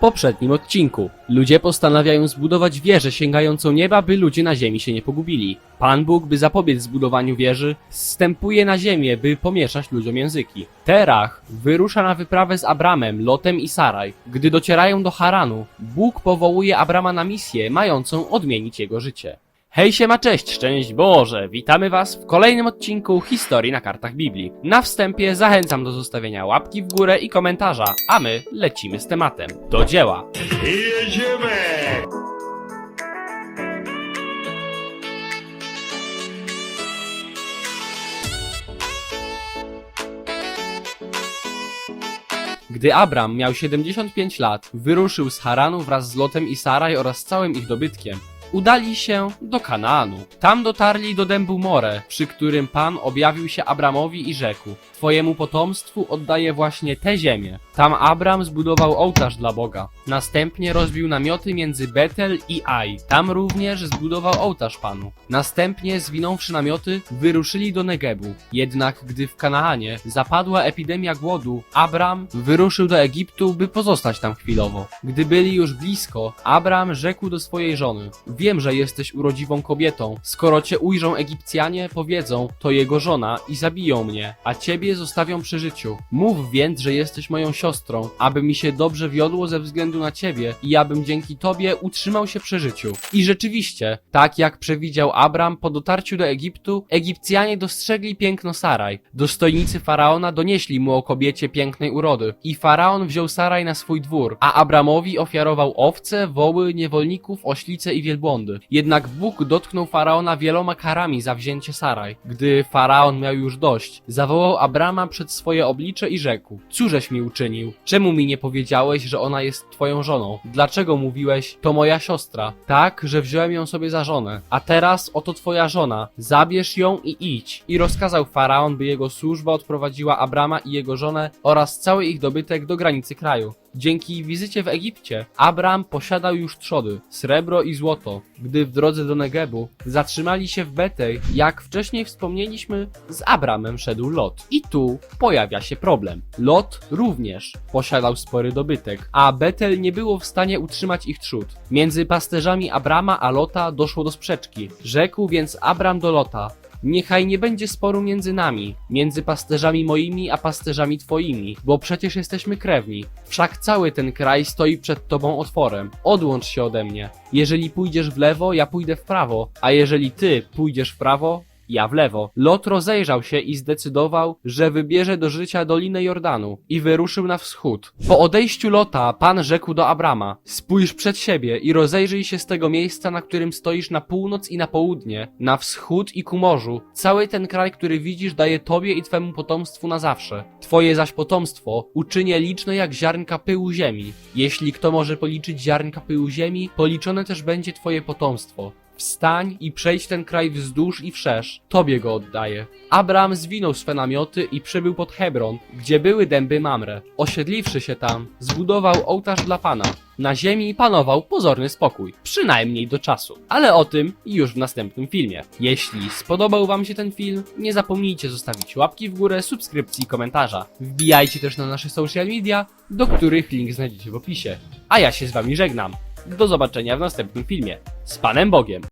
poprzednim odcinku. Ludzie postanawiają zbudować wieżę sięgającą nieba, by ludzie na ziemi się nie pogubili. Pan Bóg, by zapobiec zbudowaniu wieży, zstępuje na ziemię, by pomieszać ludziom języki. Terach wyrusza na wyprawę z Abramem, Lotem i Saraj. Gdy docierają do Haranu, Bóg powołuje Abrama na misję, mającą odmienić jego życie. Hej siema, cześć, szczęść Boże! Witamy Was w kolejnym odcinku Historii na kartach Biblii. Na wstępie zachęcam do zostawienia łapki w górę i komentarza, a my lecimy z tematem. Do dzieła! Jedziemy! Gdy Abram miał 75 lat, wyruszył z Haranu wraz z Lotem i Saraj oraz całym ich dobytkiem. Udali się do Kanaanu. Tam dotarli do dębu More, przy którym Pan objawił się Abramowi i rzekł: Twojemu potomstwu oddaję właśnie tę ziemię. Tam Abram zbudował ołtarz dla Boga. Następnie rozbił namioty między Betel i Aj. Tam również zbudował ołtarz Panu. Następnie, zwinąwszy namioty, wyruszyli do Negebu. Jednak gdy w Kanaanie zapadła epidemia głodu, Abram wyruszył do Egiptu, by pozostać tam chwilowo. Gdy byli już blisko, Abram rzekł do swojej żony: Wiem, że jesteś urodziwą kobietą. Skoro cię ujrzą Egipcjanie, powiedzą, to jego żona i zabiją mnie, a ciebie zostawią przy życiu. Mów więc, że jesteś moją siostrą, aby mi się dobrze wiodło ze względu na ciebie i abym dzięki tobie utrzymał się przy życiu. I rzeczywiście, tak jak przewidział Abram, po dotarciu do Egiptu, Egipcjanie dostrzegli piękno Saraj. Dostojnicy faraona donieśli mu o kobiecie pięknej urody. I faraon wziął Saraj na swój dwór, a Abramowi ofiarował owce, woły, niewolników, oślice i wielbłądy. Jednak Bóg dotknął faraona wieloma karami za wzięcie Saraj. Gdy faraon miał już dość, zawołał Abrama przed swoje oblicze i rzekł: Cóżeś mi uczynił? Czemu mi nie powiedziałeś, że ona jest twoją żoną? Dlaczego mówiłeś, to moja siostra? Tak, że wziąłem ją sobie za żonę. A teraz oto twoja żona. Zabierz ją i idź. I rozkazał faraon, by jego służba odprowadziła Abrama i jego żonę oraz cały ich dobytek do granicy kraju. Dzięki wizycie w Egipcie, Abram posiadał już trzody, srebro i złoto. Gdy w drodze do Negebu zatrzymali się w Betej, jak wcześniej wspomnieliśmy, z Abramem szedł Lot. I tu pojawia się problem. Lot również posiadał spory dobytek, a Betel nie było w stanie utrzymać ich trzód. Między pasterzami Abrama a Lota doszło do sprzeczki. Rzekł więc Abram do Lota, Niechaj nie będzie sporu między nami, między pasterzami moimi a pasterzami twoimi, bo przecież jesteśmy krewni. Wszak cały ten kraj stoi przed tobą otworem. Odłącz się ode mnie. Jeżeli pójdziesz w lewo, ja pójdę w prawo, a jeżeli ty pójdziesz w prawo, ja w lewo. Lot rozejrzał się i zdecydował, że wybierze do życia Dolinę Jordanu i wyruszył na wschód. Po odejściu Lota, Pan rzekł do Abrama: Spójrz przed siebie i rozejrzyj się z tego miejsca, na którym stoisz na północ i na południe, na wschód i ku morzu. Cały ten kraj, który widzisz, daje tobie i twemu potomstwu na zawsze. Twoje zaś potomstwo uczynię liczne jak ziarnka pyłu ziemi. Jeśli kto może policzyć ziarnka pyłu ziemi, policzone też będzie twoje potomstwo. Wstań i przejdź ten kraj wzdłuż i wszerz, tobie go oddaję. Abram zwinął swe namioty i przybył pod Hebron, gdzie były dęby Mamre. Osiedliwszy się tam, zbudował ołtarz dla Pana. Na ziemi panował pozorny spokój, przynajmniej do czasu. Ale o tym już w następnym filmie. Jeśli spodobał wam się ten film, nie zapomnijcie zostawić łapki w górę, subskrypcji i komentarza. Wbijajcie też na nasze social media, do których link znajdziecie w opisie. A ja się z wami żegnam. Do zobaczenia w następnym filmie. Z Panem Bogiem.